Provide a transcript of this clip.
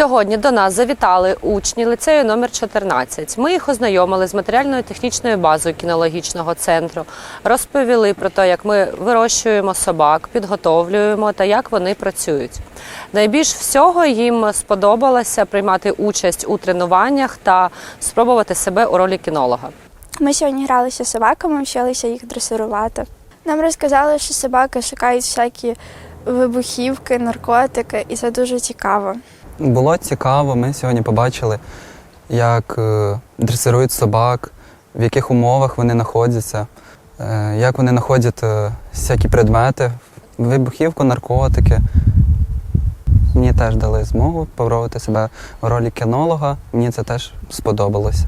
Сьогодні до нас завітали учні ліцею номер 14. Ми їх ознайомили з матеріальною технічною базою кінологічного центру, розповіли про те, як ми вирощуємо собак, підготовлюємо та як вони працюють. Найбільш всього їм сподобалося приймати участь у тренуваннях та спробувати себе у ролі кінолога. Ми сьогодні гралися собаками, вчилися їх дресирувати. Нам розказали, що собаки шукають всякі вибухівки, наркотики, і це дуже цікаво. Було цікаво. Ми сьогодні побачили, як е, дресирують собак, в яких умовах вони знаходяться, е, як вони знаходять е, всякі предмети, вибухівку, наркотики. Мені теж дали змогу попробувати себе в ролі кінолога. Мені це теж сподобалося.